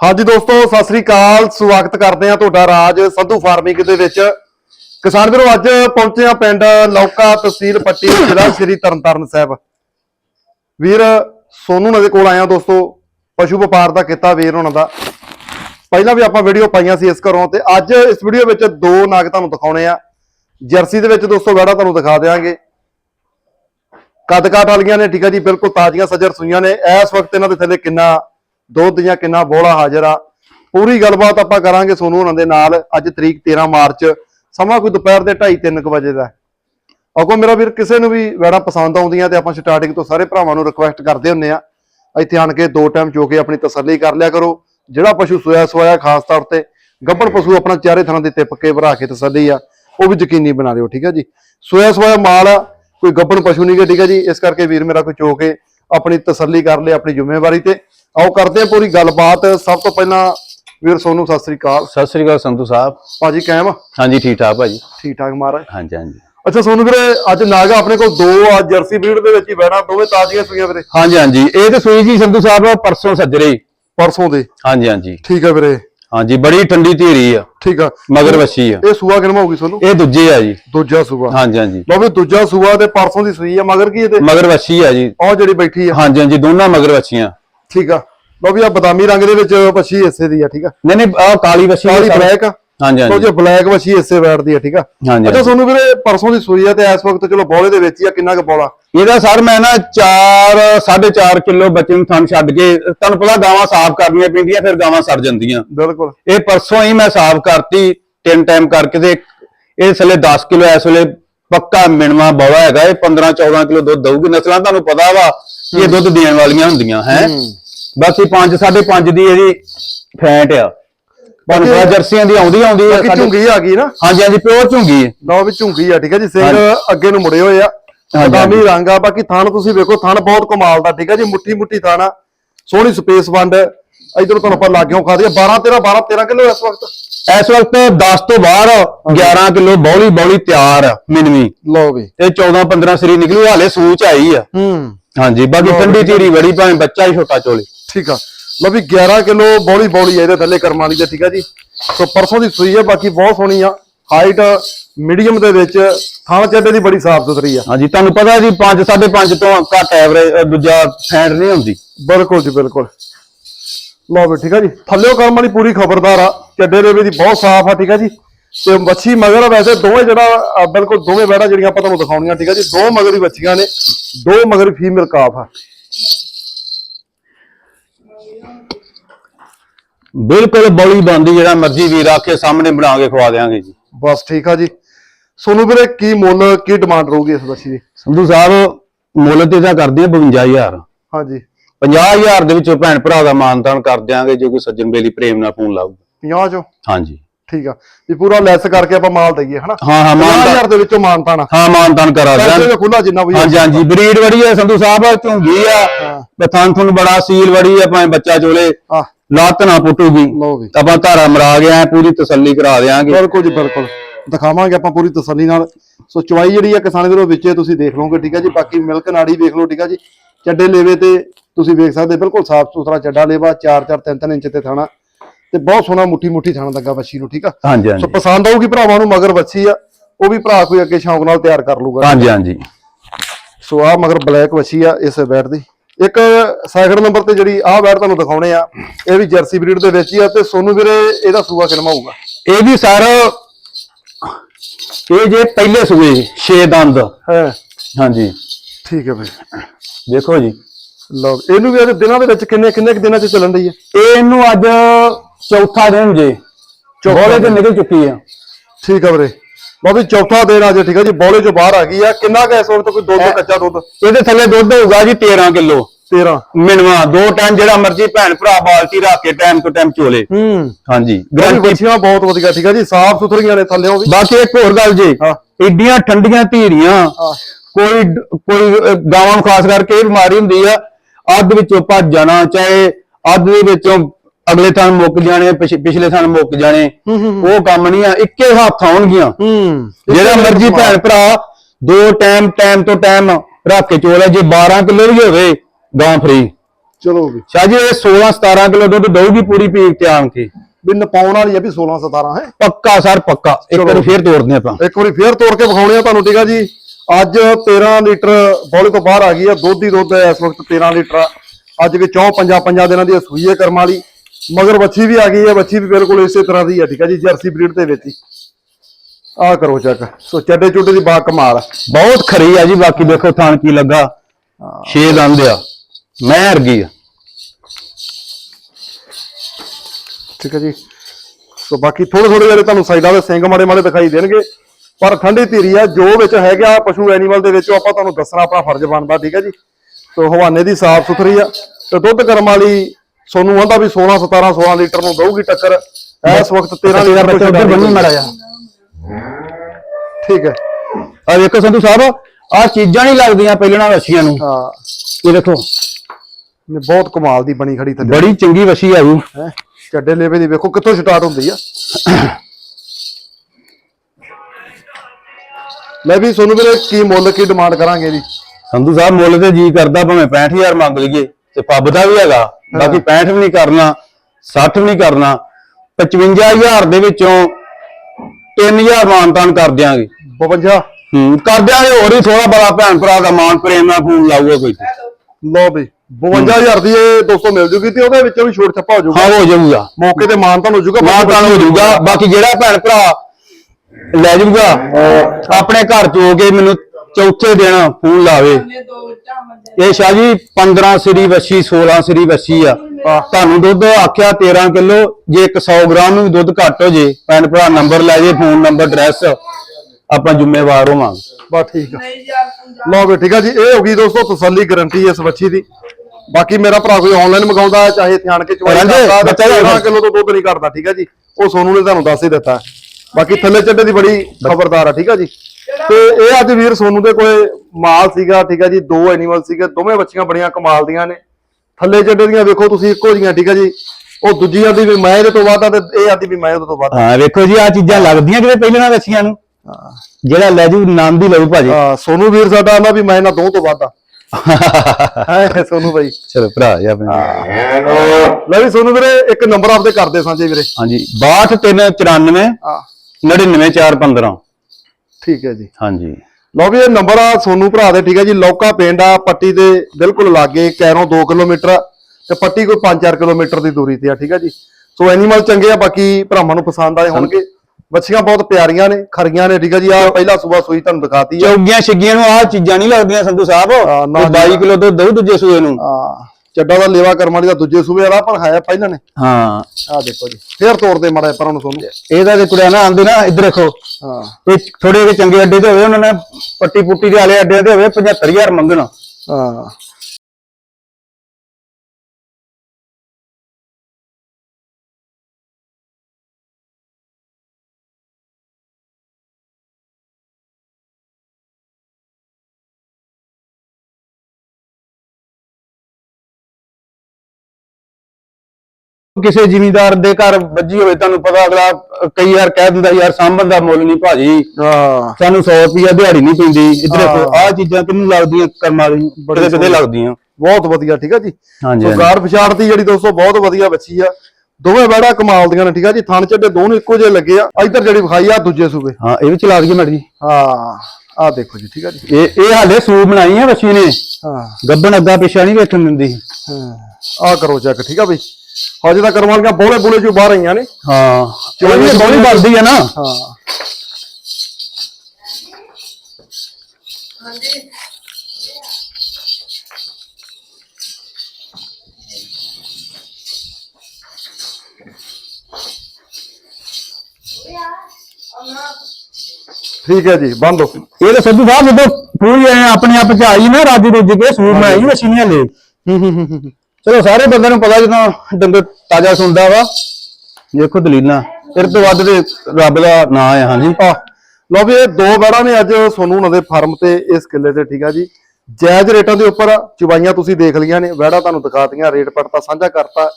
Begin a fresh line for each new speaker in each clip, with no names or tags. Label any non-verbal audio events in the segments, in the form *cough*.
ਹਾਂਜੀ ਦੋਸਤੋ, ਸਤਿ ਸ੍ਰੀ ਅਕਾਲ। ਸਵਾਗਤ ਕਰਦੇ ਹਾਂ ਤੁਹਾਡਾ ਰਾਜ ਸੰਧੂ ਫਾਰਮਿੰਗ ਦੇ ਵਿੱਚ। ਕਿਸਾਨ ਵੀਰੋ, ਅੱਜ ਪਹੁੰਚੇ ਆ ਪਿੰਡ ਲੌਕਾ ਤਹਿਸੀਲ ਪੱਟੀ, ਜ਼ਿਲ੍ਹਾ ਸ੍ਰੀ ਤਰਨਤਾਰਨ ਸਾਹਿਬ। ਵੀਰ, ਸੋਨੂ ਨੇ ਕੋਲ ਆਇਆ ਦੋਸਤੋ। ਪਸ਼ੂ ਵਪਾਰ ਦਾ ਕੀਤਾ ਵੀਰ ਉਹਨਾਂ ਦਾ। ਪਹਿਲਾਂ ਵੀ ਆਪਾਂ ਵੀਡੀਓ ਪਾਈਆਂ ਸੀ ਇਸ ਘਰੋਂ ਤੇ ਅੱਜ ਇਸ ਵੀਡੀਓ ਵਿੱਚ ਦੋ ਨਾਗ ਤੁਹਾਨੂੰ ਦਿਖਾਉਣੇ ਆ। ਜਰਸੀ ਦੇ ਵਿੱਚ ਦੋਸਤੋ ਵੜਾ ਤੁਹਾਨੂੰ ਦਿਖਾ ਦੇਵਾਂਗੇ ਕੱਦ ਕਾਠ ਵਾਲੀਆਂ ਨੇ, ਠੀਕ ਆ ਜੀ, ਬਿਲਕੁਲ ਤਾਜ਼ੀਆਂ ਸਜਰ ਸੂਈਆਂ ਨੇ। ਇਸ ਵਕਤ ਇਹਨਾਂ ਦੇ ਥੱਲੇ ਕਿੰਨਾ ਦੁੱਧ ਜਾਂ ਕਿੰਨਾ ਬੋਲਾ ਹਾਜ਼ਰ ਆ। ਪੂਰੀ ਗੱਲਬਾਤ ਆਪਾਂ ਕਰਾਂਗੇ ਸੋਨੂ ਉਹਨਾਂ ਦੇ ਨਾਲ ਅੱਜ ਤਰੀਕ 13 ਮਾਰਚ, ਸਮਾਂ ਕੋਈ ਦੁਪਹਿਰ ਦੇ 2:30 ਕੁ ਵਜੇ ਦਾ ਹੈ। ਅਗੋ ਮੇਰਾ ਵੀਰ ਕਿਸੇ ਨੂੰ ਵੀ ਵੈੜਾ ਪਸੰਦ ਆਉਂਦੀਆਂ ਤੇ ਆਪਾਂ ਸਟਾਰਟਿੰਗ ਤੋਂ ਸਾਰੇ ਭਰਾਵਾਂ ਨੂੰ ਰਿਕੁਐਸਟ ਕਰਦੇ ਹੁੰਨੇ ਆ ਇੱਥੇ ਆਣ ਕੇ ਦੋ ਟਾਈਮ ਚੋ ਕੇ ਆਪਣੀ ਤਸੱਲੀ ਕਰ ਲਿਆ ਕਰੋ। ਜਿਹੜਾ ਪਸ਼ੂ ਸੋਇਆ ਸੋਇਆ ਖਾਸ ਤੌਰ ਤੇ ਗੱਭਣ ਪਸ਼ੂ ਆਪਣਾ ਚਾਰੇ ਥਾਂ ਦੇ ਟਿੱਪ ਕੇ ਭਰਾ ਕੇ ਤਸੱਲੀ ਆ, ਉਹ ਵੀ ਯਕੀਨੀ ਬਣਾ ਲਿਓ, ਠੀਕ ਹੈ ਜੀ। ਸੋਇਆ ਸੋਇਆ ਮਾਲ ਆ, ਕੋਈ ਗੱਭਣ ਪਸ਼ੂ ਨਹੀਂ ਗਾ, ਠੀਕ ਹੈ ਜੀ। ਇਸ ਕਰਕੇ ਵੀਰ ਮੇਰਾ ਕੋਈ ਚੋ ਕੇ ਆਪਣੀ ਤਸੱਲੀ ਕਰ ਲੈ ਆਪਣੀ ਜ਼ਿੰਮੇਵਾਰੀ ਤੇ। ਆਓ ਕਰਦੇ ਆ ਪੂਰੀ ਗੱਲਬਾਤ। ਸਭ ਤੋਂ ਪਹਿਲਾਂ ਵੀਰ ਸੋਨੂੰ ਸਤਿ ਸ੍ਰੀ ਅਕਾਲ।
ਸਤਿ ਸ੍ਰੀ ਅਕਾਲ ਸੰਧੂ ਸਾਹਿਬ।
ਭਾਜੀ ਕਾਇਮ?
ਹਾਂਜੀ ਠੀਕ ਠਾਕ ਭਾਜੀ।
ਠੀਕ ਠਾਕ ਮਹਾਰਾਜ।
ਹਾਂਜੀ ਹਾਂਜੀ।
ਅੱਛਾ ਸੋਨੂੰ ਵੀਰੇ ਅੱਜ ਨਾਗਾ ਆਪਣੇ ਕੋਲ ਦੋ ਆ ਜਰਸੀ ਬਰੀਡ ਦੇ ਵਿੱਚ ਹੀ ਬੈਣਾ ਦੋਵੇਂ ਤਾਜ਼ੀਆਂ ਸੂਈਆਂ ਵੀਰੇ।
ਹਾਂਜੀ ਹਾਂਜੀ। ਇਹ ਤੇ ਸੂਈ ਜੀ ਸੰਧੂ ਸਾਹਿਬ ਪਰਸੋਂ ਸੱਜਰੇ ਹੀ।
ਪਰਸੋਂ ਦੇ।
ਹਾਂਜੀ ਹਾਂਜੀ।
ਠੀਕ ਆ ਵੀਰੇ।
ਹਾਂਜੀ ਬੜੀ ਠੰਡੀ ਧੀਰੀ ਆ।
ਠੀਕ ਆ।
ਮਗਰ ਵੱਛੀ ਆ।
ਇਹ ਸੂਆ ਕਿਨਮਾ ਹੋਊਗੀ ਤੁਹਾਨੂੰ?
ਇਹ ਦੂਜੇ ਆ ਜੀ।
ਦੂਜਾ ਸੂਆ।
ਹਾਂਜੀ ਹਾਂਜੀ।
ਲਓ ਵੀ ਦੂਜਾ ਸੂਆ ਤੇ ਪਰਸੋਂ ਦੀ ਸੂਈ ਆ ਮਗਰ ਕੀ ਇਹਦੇ?
ਮਗਰ ਵੱਛੀ ਆ ਜੀ।
ਉਹ ਜਿਹੜੀ ਬੈਠੀ ਆ।
ਹਾਂਜੀ ਹਾਂਜੀ ਦੋਨਾਂ ਮਗਰ ਵੱਛੀਆਂ।
ਠੀਕ ਆ। ਲਓ ਵੀ ਆ ਬਦਾਮੀ ਰੰਗ ਦੇ ਵਿੱਚ ਬੱਚੀ ਹਿੱਸੇ ਦੀ ਆ ਠੀਕ ਆ।
ਨਹੀਂ ਨਹੀਂ ਆਹ ਕਾਲੀ ਆ
ਕਾਲੀ। ਬਲੈਕ ਆ।
ਹਾਂਜੀ ਹਾਂਜੀ।
ਜੇ ਬਲੈਕ ਬੱਚੀ ਹਿੱਸੇ ਬੈਠਦੀ ਆ ਠੀਕ ਆ? ਅੱਛਾ। ਸੋਨੂੰ ਵੀਰੇ ਪਰਸੋਂ ਦੀ ਸੂਈ ਆ ਤੇ ਇਸ ਵਕਤ ਚਲੋ ਬੋਲੇ ਦੇ ਵਿੱਚ ਹੀ ਆ ਕਿੰਨਾ ਕੁ ਬੋਲਾ?
ਇਹਦਾ ਸਰ ਮੈਂ ਨਾ 4 4.5 ਕਿਲੋ ਬੱਚੇ ਨੂੰ ਥਣ ਛੱਡ ਕੇ ਤੁਹਾਨੂੰ ਪਤਾ ਗਾਵਾਂ ਸਾਫ਼ ਕਰਨੀਆਂ ਪੈਂਦੀਆਂ ਫਿਰ ਗਾਵਾਂ ਸੜ ਜਾਂਦੀਆਂ।
ਬਿਲਕੁਲ।
ਇਹ ਪਰਸੋਂ ਹੀ ਮੈਂ ਸਾਫ਼ ਕਰਤੀ ਤਿੰਨ ਟਾਈਮ ਕਰਕੇ ਤੇ ਇਹ ਥੱਲੇ 10 ਕਿਲੋ ਇਸ ਵੇਲੇ ਪੱਕਾ ਮਿਣਵਾ ਬੌਲਾ ਹੈਗਾ ਇਹ 15 14 ਕਿਲੋ ਦੁੱਧ ਦਊਗੀ। ਨਸਲਾਂ ਤੁਹਾਨੂੰ ਪਤਾ ਵਾ ਕਿ ਇਹ ਦੁੱਧ ਦੇਣ ਵਾਲੀਆਂ ਹੁੰਦੀਆਂ ਹੈ? ਬਾਕੀ 5 5.5 ਦੀ ਇਹਦੀ ਫੈਂਟ ਆ। ਪਤਾ ਜਰਸੀਆਂ ਦੀ ਆਉਂਦੀ ਆਉਂਦੀ ਆ
ਬਾਕੀ ਝੁੰਗੀ ਆ ਗਈ ਨਾ।
ਹਾਂਜੀ ਹਾਂਜੀ ਪਿਓਰ ਝੁੰਗੀ ਹੈ।
ਲਓ ਵੀ ਝੁੰਗੀ ਆ ਠੀਕ ਆ ਜੀ ਸਿੰਘ। ਅੱਗੇ ਨੂੰ ਮੁੜੇ ਹੋਏ ਆ। ਬਦਾਮੀ। ਰੰਗ ਆ ਬਾਕੀ ਥਣ ਤੁਸੀਂ ਵੇਖੋ ਥਣ ਬਹੁਤ ਕਮਾਲ ਦਾ ਠੀਕ ਆ ਜੀ ਮੁੱਠੀ ਮੁੱਠੀ ਥਣ ਆ। ਸੋਹਣੀ ਸਪੇਸ ਵੰਡ। ਇਧਰ ਤੁਹਾਨੂੰ ਆਪਾਂ ਲਾਗਿਓਂ ਖਾ ਦਈਏ। 12 13 12 13 ਕਿਲੋ ਇਸ ਵਕਤ?
ਇਸ ਵਕਤ 10 ਤੋਂ ਬਾਹਰ 11 ਕਿਲੋ ਬੌਲੀ ਬੌਲੀ ਤਿਆਰ ਆ ਮਿਨਵੀ
ਲਓ ਵੀ।
ਇਹ 14 15 ਸਰੀ ਨਿਕਲੂ ਹਾਲੇ ਸੂਚ ਆਈ ਆ।
ਹੂੰ।
ਹਾਂਜੀ ਬਾਕੀ ਠੰਡੀ। ਧੀਰੀ ਬੜੀ ਭਾਵੇਂ ਬੱਚਾ ਹੀ ਛੋਟਾ ਚੋਲੇ।
ਠੀਕ ਆ। ਲਓ ਵੀ 11 ਕਿਲੋ ਬੌਲੀ ਬੌਲੀ ਆ ਇਹਦੇ ਥੱਲੇ ਕਰਮਾਂ ਦੀ ਠੀਕ ਆ ਜੀ। ਸੋ ਪਰਸੋਂ ਦੀ ਸੂਈ ਆ ਬਾਕੀ ਬਹੁਤ ਸੋਹਣੀ ਆ। ਹਾਈਟ ਮੀਡੀਅਮ ਦੇ ਵਿੱਚ ਥਣ ਚੱਡੇ ਦੀ ਬੜੀ ਸਾਫ਼ ਸੁਥਰੀ ਆ।
ਹਾਂਜੀ ਤੁਹਾਨੂੰ ਪਤਾ ਜੀ 5 5.5 ਤੋਂ ਘੱਟ ਐਵਰੇਜ ਦੂਜਾ ਫੈਂਟ ਨਹੀਂ ਹੁੰਦੀ।
ਬਿਲਕੁਲ ਜੀ ਬਿਲਕੁਲ। ਲਓ ਵੀ ਠੀਕ ਆ ਜੀ। ਥੱਲਿਓ ਕਰਮ ਵਾਲੀ ਪੂਰੀ ਖਬਰਦਾਰ ਆ। ਚੱਡੇ ਦੇ ਵੀ ਦੀ ਬਹੁਤ ਸਾਫ਼ ਆ ਠੀਕ ਆ ਜੀ। ਤੇ ਮੱਛੀ ਮਗਰ ਵੈਸੇ ਦੋਵੇਂ ਜਿਹੜਾ ਬਿਲਕੁਲ ਦੋਵੇਂ ਬੈੜਾ ਜਿਹੜੀਆਂ ਆਪਾਂ ਤੁਹਾਨੂੰ ਦਿਖਾਉਣੀਆਂ ਠੀਕ ਆ ਜੀ। ਦੋ ਮਗਰ ਹੀ ਬੱਚੀਆਂ ਨੇ ਦੋ ਮਗਰ ਫੀਮੇਲ ਕਾਫ ਆ।
ਬਿਲਕੁਲ ਬੌਲੀ ਬੰਦੀ ਜਿਹੜਾ ਮਰਜ਼ੀ ਵੀਰ ਆਖੇ ਸਾਹਮਣੇ ਬਣਾ ਕੇ ਖਵਾ ਦੇਾਂਗੇ ਜੀ।
ਬਸ ਠੀਕ ਆ ਜੀ। ਸੋਨੂੰ ਵੀਰੇ ਕੀ ਮੁੱਲ ਕੀ ਡਿਮਾਂਡ ਰਹੂਗੀ ਇਸ ਬੱਚੀ ਦੀ?
ਸੰਧੂ ਸਾਹਿਬ ਮੁੱਲ ਤੇ ਤਾਂ ਕਰਦੇ ਆ 52000
ਹਾਂਜੀ।
50000 ਦੇ ਵਿੱਚੋਂ ਭੈਣ ਭਰਾ ਦਾ ਮਾਨਤਾਨ ਕਰ ਦਿਆਂਗੇ ਜੇ ਕੋਈ ਸੱਜਣ ਬੇਲੀ ਪ੍ਰੇਮ ਨਾਲ ਫੋਨ ਲਾਊਗਾ।
50 ਚੋਂ?
ਹਾਂਜੀ।
ਠੀਕ ਆ। ਵੀ ਪੂਰਾ ਲੈਸ ਕਰਕੇ ਆਪਾਂ ਮਾਲ ਦਈਏ ਹਨਾ?
ਹਾਂ ਹਾਂ ਮਾਨਤਾਨ
50000 ਦੇ ਵਿੱਚੋਂ ਮਾਨਤਾਣਾ
ਹਾਂ ਮਾਨਤਾਨ ਕਰਾ
ਪੈਸੇ
ਦਿਆਂਗੇ।
ਦਾ ਖੁੱਲਾ ਜਿੰਨਾ ਵੀ
ਹਾਂਜੀ ਹਾਂਜੀ ਬਰੀਡ ਬੜੀ ਹੈ ਸੰਧੂ ਸਾਹਿਬ ਝੁੰਗੀ ਆ। ਬਥਾਨ ਤੁਹਾਨੂੰ ਬੜਾ ਸੀਲ ਬੜੀ ਆ ਭਾਵੇਂ ਬੱਚਾ ਚੋਲੇ।
ਆ
ਲੱਤ ਨਾ ਪੁੱਟੂਗੀ। ਆਪਾਂ ਧਾਰਾ ਮਰਾ ਗਿਆ ਪੂਰੀ ਤਸੱਲੀ ਕਰਾ ਦੇਾਂਗੇ
ਬਿਲਕੁਲ ਜੀ ਬਿਲਕੁਲ। ਦਿਖਾਵਾਂਗੇ ਆਪਾਂ ਪੂਰੀ ਤਸੱਲੀ ਨਾਲ। ਸੋ ਚਵਾਈ ਜਿਹੜੀ ਆ ਕਿਸਾਨ ਵੀਰੋ ਵਿੱਚੇ ਤੁਸੀਂ ਦੇਖ ਲਓਗੇ ਠੀਕ ਆ ਜੀ। ਬਾਕੀ ਮਿਲਕ ਨਾੜੀ ਵੇਖ ਲਓ ਠੀਕ ਆ ਜੀ। ਚੱਡੇ ਲੇਵੇ ਤੇ ਤੁਸੀਂ ਵੇਖ ਸਕਦੇ ਬਿਲਕੁਲ ਸਾਫ਼ ਸੁਥਰਾ ਚੱਡਾ ਲੇਵਾ 4 4 3 3 ਇੰਚ ਤੇ ਥਾਣਾ। ਤੇ ਬਹੁਤ ਸੋਹਣਾ ਮੁੱਠੀ ਮੁੱਠੀ ਥਾਣਾ ਲੱਗਾ ਬੱਚੀ ਨੂੰ ਠੀਕ ਆ?
ਹਾਂਜੀ
ਸੋ
ਹਾਂਜੀ
ਪਸੰਦ ਆਊਗੀ ਭਰਾਵਾਂ ਨੂੰ ਮਗਰ ਬੱਚੀ ਆ ਉਹ ਵੀ ਭਰਾ ਕੋਈ ਅੱਗੇ ਸ਼ੌਂਕ ਨਾਲ ਤਿਆਰ ਕਰ ਲੂਗਾ।
ਹਾਂਜੀ ਹਾਂਜੀ।
ਸੋ ਆ ਮਗਰ ਬਲੈਕ ਵੱਛੀ ਆ ਇਸ ਬੈਟ ਦੀ। ਇੱਕ ਸੈਕਿੰਡ ਨੰਬਰ ਤੇ ਜਿਹੜੀ ਆਹ ਬੈਟ ਤੁਹਾਨੂੰ ਦਿਖਾਉਣੇ ਆ ਇਹ ਵੀ ਜਰਸੀ ਬਰੀਡ ਦੇ ਵਿੱਚ ਹੀ ਆ ਤੇ ਸੋਨੂੰ ਵੀਰੇ ਇਹਦਾ ਸੂਆ ਕਿਨਮਾ ਹੋਊਗਾ?
ਇਹ ਵੀ ਸਰ ਇਹ ਜੇ ਪਹਿਲੇ ਸੂਏ ਛੇ ਦੰਦ।
ਹੈ।
ਹਾਂਜੀ।
ਠੀਕ ਹੈ ਬਈ।
ਦੇਖੋ ਜੀ।
ਲਓ ਇਹਨੂੰ ਵੀ ਅੱਜ ਦਿਨਾਂ ਦੇ ਵਿੱਚ ਕਿੰਨੇ ਕਿੰਨੇ ਕੁ ਦਿਨਾਂ ਚ ਚੱਲਣ ਦੀ ਹੈ?
ਇਹ ਇਹਨੂੰ ਅੱਜ ਚੌਥਾ ਦਿਨ ਜੇ। ਬੋਲੇ ਤੇ ਨਿਕਲ ਚੁੱਕੀ ਆ।
ਠੀਕ ਹੈ ਵੀਰੇ। ਬਾਬੀ ਚੌਥਾ ਦਿਨ ਆ ਜੇ ਠੀਕ ਹੈ ਜੀ। ਬੋਲੇ ਚੋਂ ਬਾਹਰ ਆ ਗਈ ਆ। ਕਿੰਨਾ ਕੁ ਇਸ ਵਕਤ? ਕੋਈ ਦੁੱਧ ਕੱਚਾ ਦੁੱਧ?
ਇਹਦੇ ਥੱਲੇ ਦੁੱਧ ਹੋਊਗਾ ਜੀ 13 ਕਿਲੋ।
13
ਮਿਨਵਾ ਦੋ ਟਾਈਮ ਜਿਹੜਾ ਮਰਜ਼ੀ ਭੈਣ ਭਰਾ ਬਾਲਟੀ ਰੱਖ ਕੇ ਟਾਈਮ ਤੋਂ ਟਾਈਮ ਚੋਲੇ।
ਹੂੰ।
ਹਾਂਜੀ।
ਗਾਰੰਟੀ ਬੱਚੀਆਂ ਬਹੁਤ ਵਧੀਆ ਠੀਕ ਹੈ ਜੀ। ਸਾਫ਼ ਸੁਥਰੀਆਂ ਨੇ ਥੱਲੇੋਂ ਵੀ।
ਬਾਕੀ ਇੱਕ ਹੋਰ ਗੱਲ ਜੀ। ਏਡੀਆਂ ਠੰਡੀਆਂ ਧੀਰੀਆਂ। ਕੋਈ ਕੋਈ ਗਾਵਾਂ ਨੂੰ ਖਾਸ ਕਰਕੇ ਇਹ ਬਿਮਾਰੀ ਹੁੰਦੀ ਆ। ਅੱਧ ਵਿੱਚੋਂ ਭੱਜ ਜਾਣਾ ਚਾਹੇ ਅੱਧ ਦੇ ਵਿੱਚੋਂ ਅਗਲੇ ਥਾਂ ਮੁੱਕ ਜਾਣੇ ਪਿਛ- ਪਿਛਲੇ ਥਾਂ ਮੁੱਕ ਜਾਣੇ ਉਹ ਕੰਮ ਨਹੀਂ ਆ ਇੱਕੇ ਹੱਥ ਆਉਣਗੀਆਂ।
ਹੂੰ।
ਜਿਹੜਾ ਮਰਜ਼ੀ ਭੈਣ ਭਰਾ ਦੋ ਟਾਈਮ ਟਾਈਮ ਤੋਂ ਟਾਈਮ ਰੱਖ ਕੇ ਚੋਲੇ ਜੇ 12 ਕਿਲੋ ਵੀ ਹੋਵੇ ਗਾਂ ਫਰੀ।
ਚਲੋ ਵੀ।
ਸ਼ਾਹ ਜੀ ਇਹ 16 17 ਕਿਲੋ ਦੁੱਧ ਦਊਗੀ ਪੂਰੀ ਪੀਕ ਤੇ ਆਣ ਕੇ।
ਵੀ ਨਪਾਉਣ ਵਾਲੀ ਆ ਵੀ 16 17 ਹੈ।
ਪੱਕਾ ਸਰ ਪੱਕਾ। ਇੱਕ ਵਾਰੀ ਫੇਰ ਤੋੜਦੇ ਆਪਾਂ।
ਇੱਕ ਵਾਰੀ ਫੇਰ ਤੋੜ ਕੇ ਵਿਖਾਉਣੇ ਆ ਤੁਹਾਨੂੰ ਠੀਕ ਆ ਜੀ। ਅੱਜ 13 ਲੀਟਰ ਬੋਲੇ ਤੋਂ ਬਾਹਰ ਆ ਗਈ ਆ ਦੁੱਧ ਹੀ ਦੁੱਧ ਹੈ ਇਸ ਵਕਤ 13 ਲੀਟਰ ਆ। ਅੱਜ ਵੀ ਚੌਂ ਪੰਜਾਂ ਪੰਜਾਂ ਦਿਨਾਂ ਦੀ ਸੂਈ ਹੈ ਕਰਮ ਵਾਲੀ। ਮਗਰ ਬੱਚੀ ਵੀ ਆ ਗਈ ਹੈ ਬੱਚੀ ਵੀ ਬਿਲਕੁਲ ਇਸੇ ਤਰ੍ਹਾਂ ਦੀ ਆ ਠੀਕ ਆ ਜੀ ਜਰਸੀ ਬਰੀਡ ਦੇ ਵਿੱਚ ਹੀ। ਆ ਕਰੋ ਚੈੱਕ ਸੋ ਚੱਡੇ ਚੁੱਡੇ ਦੀ ਬਾ ਕਮਾਲ।
ਬਹੁਤ ਖਰੀ ਆ ਜੀ ਬਾਕੀ ਦੇਖੋ ਥਾਣ ਕੀ ਲੱਗਾ। ਛੇ ਦੰਦ ਆ। ਮੈਂ ਅਰਗੀ ਆ।
ਠੀਕ ਹੈ ਜੀ। ਸੋ ਬਾਕੀ ਥੋੜੇ ਥੋੜੇ ਜਿਹੜੇ ਤੁਹਾਨੂੰ ਸਾਈਡਾਂ ਦੇ ਸਿੰਘ ਮਾੜੇ ਮਾੜੇ ਦਿਖਾਈ ਦੇਣਗੇ ਪਰ ਠੰਡੀ ਧੀਰੀ ਆ ਜੋ ਵਿੱਚ ਹੈਗਾ ਪਸ਼ੂ ਐਨੀਮਲ ਦੇ ਵਿੱਚ ਆਪਾਂ ਤੁਹਾਨੂੰ ਦੱਸਣਾ ਆਪਣਾ ਫਰਜ਼ ਬਣਦਾ ਠੀਕ ਹੈ ਜੀ। ਸੋ ਹਵਾਨੇ ਦੀ ਸਾਫ਼ ਸੁਥਰੀ ਆ ਤੇ ਦੁੱਧ ਕਰਮ ਵਾਲੀ ਸੋਨੂੰ ਆਂਦਾ ਵੀ 16 17 16 ਲੀਟਰ ਨੂੰ ਦਊਗੀ ਟੱਕਰ। ਇਸ ਵਕਤ 13
ਤੇਰਾ
ਲੀਟਰ
ਬੱਚਾ ਉੱਧਰ ਬੰਨੀ ਮਾੜਾ ਜਾ
ਠੀਕ ਹੈ।
ਆ ਵੇਖੋ ਸੰਧੂ ਸਾਹਿਬ ਆ ਚੀਜ਼ਾਂ ਨਹੀਂ ਲੱਗਦੀਆਂ ਪਹਿਲਣਾ ਵਛੀਆਂ ਨੂੰ।
ਹਾਂ।
ਇਹ ਦੇਖੋ।
ਇਹ ਬਹੁਤ ਕਮਾਲ ਦੀ ਬਣੀ ਖੜੀ ਥੱਲੇ।
ਬੜੀ ਚੰਗੀ ਵਛੀ ਆ ਜੀ।
ਚੱਡੇ ਲੇਵੇ ਦੀ ਵੇਖੋ ਕਿੱਥੋਂ ਸਟਾਰਟ ਹੁੰਦੀ ਆ। ਲੈ ਵੀ ਸੋਨੂੰ ਵੀਰੇ ਕੀ ਮੁੱਲ ਕੀ ਡਿਮਾਂਡ ਕਰਾਂਗੇ ਜੀ?
ਸੰਧੂ ਸਾਹਿਬ ਮੁੱਲ ਤੇ ਜੀ ਕਰਦਾ ਭਾਵੇਂ 65000 ਮੰਗ ਲਈਏ ਤੇ ਪੱਬ ਦਾ ਵੀ ਹੈਗਾ। ਬਾਕੀ 65 ਵੀ ਨਹੀਂ ਕਰਨਾ 60 ਵੀ ਨਹੀਂ ਕਰਨਾ 55000 ਦੇ ਵਿੱਚੋਂ 3000 ਮਾਨਤਾਨ ਕਰ ਦਿਆਂਗੇ।
52
ਹੂੰ ਕਰ ਦਿਆਂਗੇ ਹੋਰ ਹੀ ਥੋੜਾ ਬੜਾ ਭੈਣ ਭਰਾ ਦਾ ਮਾਨ ਪ੍ਰੇਮ ਨਾਲ ਫੋਨ ਲਾਊਗਾ ਕੋਈ।
ਲੋ ਵੀ 52000 ਦੀ ਇਹ ਦੋਸਤੋ ਮਿਲ ਜੂਗੀ ਤੇ ਉਹਦੇ ਵਿੱਚੋਂ ਵੀ ਛੋਟ ਛੱਪਾ ਹੋ ਜਾਊਗਾ।
ਹਾਂ ਹੋ ਜਾਊਗਾ।
ਮੌਕੇ ਤੇ ਮਾਨ ਤੁਹਾਨੂੰ ਹੋ ਜਾਊਗਾ
ਮਾਨਤਾਨ ਹੋ ਜਾਊਗਾ ਬਾਕੀ ਜਿਹੜਾ ਭੈਣ ਭਰਾ ਲੈ ਜਾਊਗਾ ਆਪਣੇ ਘਰ ਚੋ ਕੇ ਮੈਨੂੰ ਚੌਥੇ ਦਿਨ ਫੋਨ ਲਾਵੇ। ਇਹ ਸ਼ਾਹ ਜੀ 15 ਸਰੀ ਵੱਛੀ 16 ਸਰੀ ਵੱਛੀ ਆ। ਤੁਹਾਨੂੰ ਦੁੱਧ ਆਖਿਆ 13 ਕਿਲੋ ਜੇ 100 ਗ੍ਰਾਮ ਨੂੰ ਵੀ ਦੁੱਧ ਘੱਟ ਹੋ ਜੇ ਭੈਣ ਭਰਾ ਨੰਬਰ ਲੈ ਜੇ ਫੋਨ ਨੰਬਰ ਐਡਰੈਸ ਆਪਾਂ ਜ਼ਿੰਮੇਵਾਰ ਹੋਵਾਂਗੇ।
ਬਸ ਠੀਕ ਆ। ਲਓ ਵੀ ਠੀਕ ਆ ਜੀ ਇਹ ਹੋ ਗਈ ਦੋਸਤੋ ਤਸੱਲੀ ਗਾਰੰਟੀ ਇਸ ਬੱਚੀ ਦੀ। ਬਾਕੀ ਮੇਰਾ ਭਰਾ ਕੋਈ ਆਨਲਾਈਨ ਮੰਗਾਉਂਦਾ ਹੈ, ਚਾਹੇ ਇੱਥੇ ਆਣ ਕੇ ਚਵਾਈ ਕਰਦਾ
ਬੱਚਾ
ਬੱਚਾ
ਲਿਆਓ।
ਕਿਲੋ ਤੋਂ ਦੁੱਧ ਨਹੀਂ ਘਟਦਾ ਠੀਕ ਆ ਜੀ। ਉਹ ਸੋਨੂ ਨੇ ਤੁਹਾਨੂੰ ਦੱਸ ਹੀ ਦਿੱਤਾ। ਬਾਕੀ ਥੱਲੇ ਚੱਡੇ ਦੀ ਬੜੀ ਖਬਰਦਾਰ ਆ ਠੀਕ ਆ ਜੀ। ਤੇ ਇਹ ਅੱਜ ਵੀਰ ਸੋਨੂ ਦੇ ਕੋਲੇ ਮਾਲ ਸੀਗਾ ਠੀਕ ਆ ਜੀ ਦੋ ਐਨੀਮਲ ਸੀਗੇ ਦੋਵੇਂ ਬੱਚੀਆਂ ਬੜੀਆਂ ਕਮਾਲ ਦੀਆਂ ਨੇ। ਥੱਲੇ ਚੱਡੇ ਦੀਆਂ ਵੇਖੋ ਤੁਸੀਂ ਇੱਕੋ ਜੀਆਂ ਠੀਕ ਆ ਜੀ। ਉਹ ਦੂਜੀਆਂ ਦੀ ਵੀ ਮੈਂ ਇਹਦੇ ਤੋਂ ਵੱਧ ਆ ਤੇ ਇਹ ਆਦੀ ਵੀ ਮੈਂ ਇਹਦੇ ਤੋਂ ਵੱਧ।
ਹਾਂ ਵੇਖੋ ਜੀ ਆ ਚੀਜ਼ਾਂ ਲੱਗਦੀਆਂ ਕਿਤੇ ਪਹਿਲਾਂ ਨਾਲ ਵੱਛੀਆਂ ਨੂੰ? ਜਿਹੜਾ ਲੈ ਜੂ ਨਾਮ ਦੀ ਲਊ ਭਾਜੀ।
ਹਾਂ ਸੋਨੂ ਵੀਰ ਸਾਡਾ ਆਂਦਾ ਵੀ ਮੈਂ ਇਹਨਾਂ ਦੋ ਤੋਂ ਵੱਧ ਆ। *laughs* ਹੈ ਸੋਨੂ ਭਾਈ
ਚਲੋ ਭਰਾ ਜੀ ਆਪਣੇ।
ਲੈ ਵੀ ਸੋਨੂ ਵੀਰੇ ਇੱਕ ਨੰਬਰ ਆਪਦੇ ਕਰਦੇ ਸਾਂਝੇ ਵੀਰੇ।
ਹਾਂਜੀ 62394
ਹਾਂ।
99415
ਠੀਕ ਹੈ ਜੀ।
ਹਾਂਜੀ।
ਲਓ ਵੀ ਇਹ ਨੰਬਰ ਆ ਸੋਨੂ ਭਰਾ ਦੇ ਠੀਕ ਹੈ ਜੀ। ਲੌਕਾ ਪਿੰਡ ਆ ਪੱਟੀ ਦੇ ਬਿਲਕੁਲ ਲਾਗੇ ਕੈਰੋਂ 2 ਕਿਲੋਮੀਟਰ ਤੇ ਪੱਟੀ ਕੋਈ 5-4 ਕਿਲੋਮੀਟਰ ਦੀ ਦੂਰੀ ਤੇ ਆ ਠੀਕ ਹੈ ਜੀ। ਸੋ ਐਨੀਮਲ ਚੰਗੇ ਆ ਬਾਕੀ ਭਰਾਵਾਂ ਨੂੰ ਪਸੰਦ ਆਏ ਹੋਣਗੇ। ਬੱਚੀਆਂ ਬਹੁਤ ਪਿਆਰੀਆਂ ਨੇ ਖਰੀਆਂ ਨੇ ਠੀਕ ਹੈ ਜੀ। ਆ ਪਹਿਲਾ ਸੂਬਾ ਸੂਈ ਤੁਹਾਨੂੰ ਦਿਖਾਤੀ ਆ।
ਚੌਗੀਆਂ ਛਿੱਗੀਆਂ ਨੂੰ ਆਹ ਚੀਜ਼ਾਂ ਨਹੀਂ ਲੱਗਦੀਆਂ ਸੰਧੂ ਸਾਹਿਬ।
ਹਾਂ, ਨਾ
ਉਹ 22 ਕਿਲੋ ਦੁੱਧ ਦਊ ਦੂਜੇ ਸੂਏ ਨੂੰ।
ਆ ਚੱਡਾ ਦਾ ਲੇਵਾ ਕਰਮ ਵਾਲੀ ਦਾ ਦੂਜੇ ਸੂਬੇ ਵਾਲਾ ਪਰ ਹੈ ਪਹਿਲਾਂ ਨੇ।
ਹਾਂ।
ਆ ਦੇਖੋ ਜੀ ਫੇਰ ਤੋੜਦੇ ਮੜਾ ਪਰ ਉਹਨੂੰ ਸੋਨੂ।
ਇਹਦਾ ਤੇ ਕੁੜਿਆ ਨਾ ਆਂਦੇ ਨਾ ਇੱਧਰ ਦੇਖੋ
ਹਾਂ।
ਇਹ ਥੋੜੇ ਜਿਹੇ ਚੰਗੇ ਅੱਡੇ ਤੇ ਹੋਵੇ ਉਹਨਾਂ ਨੇ ਪੱਟੀ ਪੁੱਟੀ ਦੇ ਵਾਲੇ ਅੱਡਿਆਂ ਤੇ ਹੋਵੇ 75000 ਮੰਗਣ।
ਹਾਂ।
ਕਿਸੇ ਜ਼ਿਮੀਂਦਾਰ ਦੇ ਘਰ ਵੱਜੀ ਹੋਵੇ ਤੁਹਾਨੂੰ ਪਤਾ ਅਗਲਾ ਕਈ ਵਾਰ ਕਹਿ ਦਿੰਦਾ ਯਾਰ ਸਾਂਭਣ ਦਾ ਮੁੱਲ ਨਹੀਂ ਭਾਜੀ।
ਹਾਂ।
ਸਾਨੂੰ 100 ਰੁਪਿਆ ਦਿਹਾੜੀ ਨਹੀਂ ਪੈਂਦੀ। ਇੱਧਰ
ਹਾਂ।
ਆਹ ਚੀਜ਼ਾਂ ਕਿੰਨੂੰ ਲੱਗਦੀਆਂ ਕਰਮਾਂ ਦੀ
ਬੜੀ
ਕਿਤੇ। ਲੱਗਦੀਆਂ।
ਬਹੁਤ ਵਧੀਆ ਠੀਕ ਹੈ ਜੀ?
ਹਾਂਜੀ
ਸੋ
ਹਾਂਜੀ।
ਗਾਰ ਪਛਾੜ ਦੀ ਜਿਹੜੀ ਦੋਸਤੋ ਬਹੁਤ ਵਧੀਆ ਬੱਚੀ ਆ। ਦੋਵੇਂ ਬੜਾ ਕਮਾਲ ਦੀਆਂ ਨੇ ਠੀਕ ਆ ਜੀ? ਥਣ ਚੱਡੇ ਦੋਨੋਂ ਇੱਕੋ ਜਿਹੇ ਲੱਗੇ ਆ। ਇੱਧਰ ਜਿਹੜੀ ਵਿਖਾਈ ਆ ਦੂਜੇ ਸੂਬੇ।
ਹਾਂ ਇਹ ਵੀ ਚਲਾ ਦਈਏ ਮੈਡਮ ਜੀ।
ਹਾਂ ਆ ਦੇਖੋ ਜੀ ਠੀਕ ਆ ਜੀ।
ਇਹ ਇਹ ਹਾਲੇ ਸੂਪ ਬਣਾਈ ਹੈ ਬੱਚੀ ਨੇ।
ਹਾਂ।
ਗੱਬਣ ਅੱਗਾ ਪਿਛਾ ਨਹੀਂ ਵੇਖਣ ਦਿੰਦੀ।
ਆ ਕਰੋ ਚੈੱਕ ਠੀਕ ਆ ਬਈ? ਹਜੇ ਤਾਂ ਕਰਮ ਵਾਲੀਆਂ ਬੋਲੇ ਬੋਲੇ ਚੋਂ ਬਾਹਰ ਆਈਆਂ ਨੇ।
ਹਾਂ ਚੋਰੀ ਇਹ ਬੋਲੀ ਵੱਧਦੀ ਹੈ ਨਾ।
ਹਾਂ ਠੀਕ ਹੈ ਜੀ ਬੰਦ ਹੋ।
ਇਹ ਤਾਂ ਸਿੱਧੂ ਸਾਹਿਬ ਜਦੋਂ ਪੂਰੀ ਐਂ ਆਪਣੇ ਆਪ ਚ ਆਈ ਨਾ ਰਾਜੀ ਰੁੱਜ ਕੇ ਸੂਪ ਬਣਾਈ ਮਸ਼ੀਨੀਆਂ ਲੈ। ਚਲੋ ਸਾਰੇ ਬੰਦੇ ਨੂੰ ਪਤਾ ਜਦੋਂ ਡੰਗਰ ਤਾਜ਼ਾ ਸੁਣਦਾ ਵਾ, ਦੇਖੋ ਦਲੀਲਾਂ। ਫਿਰ ਤੋਂ ਵੱਧ ਤੇ ਰੱਬ ਦਾ ਨਾਂ ਹੈ, ਹਾਂਜੀ।
ਆ ਲਓ ਵੀ ਇਹ ਦੋ ਬੈੜਾਂ ਨੇ ਅੱਜ ਸੋਨੂੰ ਉਹਨਾਂ ਦੇ ਫਾਰਮ ਤੇ, ਇਸ ਕਿੱਲੇ ਤੇ, ਠੀਕ ਆ ਜੀ। ਜਾਇਜ਼ ਰੇਟਾਂ ਦੇ ਉੱਪਰ ਚੁਬਾਈਆਂ ਤੁਸੀਂ ਦੇਖ ਲਈਆਂ ਨੇ, ਵੈੜਾ ਤੁਹਾਨੂੰ ਦਿਖਾਤੀਆਂ, ਰੇਟ ਪੜਤਾ ਸਾਂਝਾ ਕਰਤਾ।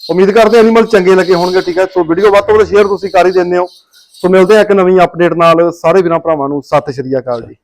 ਉਮੀਦ ਕਰਦੇ ਐਨੀਮਲ ਚੰਗੇ ਲੱਗੇ ਹੋਣਗੇ, ਠੀਕ ਹੈ ਸੋ ਵੀਡੀਓ ਵੱਧ ਤੋਂ ਵੱਧ ਸ਼ੇਅਰ ਤੁਸੀਂ ਕਰ ਹੀ ਦਿੰਦੇ ਹੋ। ਸੋ ਮਿਲਦੇ ਆ ਇੱਕ ਨਵੀਂ ਅਪਡੇਟ ਨਾਲ। ਸਾਰੇ ਵੀਰਾਂ ਭਰਾਵਾਂ ਨੂੰ ਸਤਿ ਸ਼੍ਰੀ ਅਕਾਲ ਜੀ।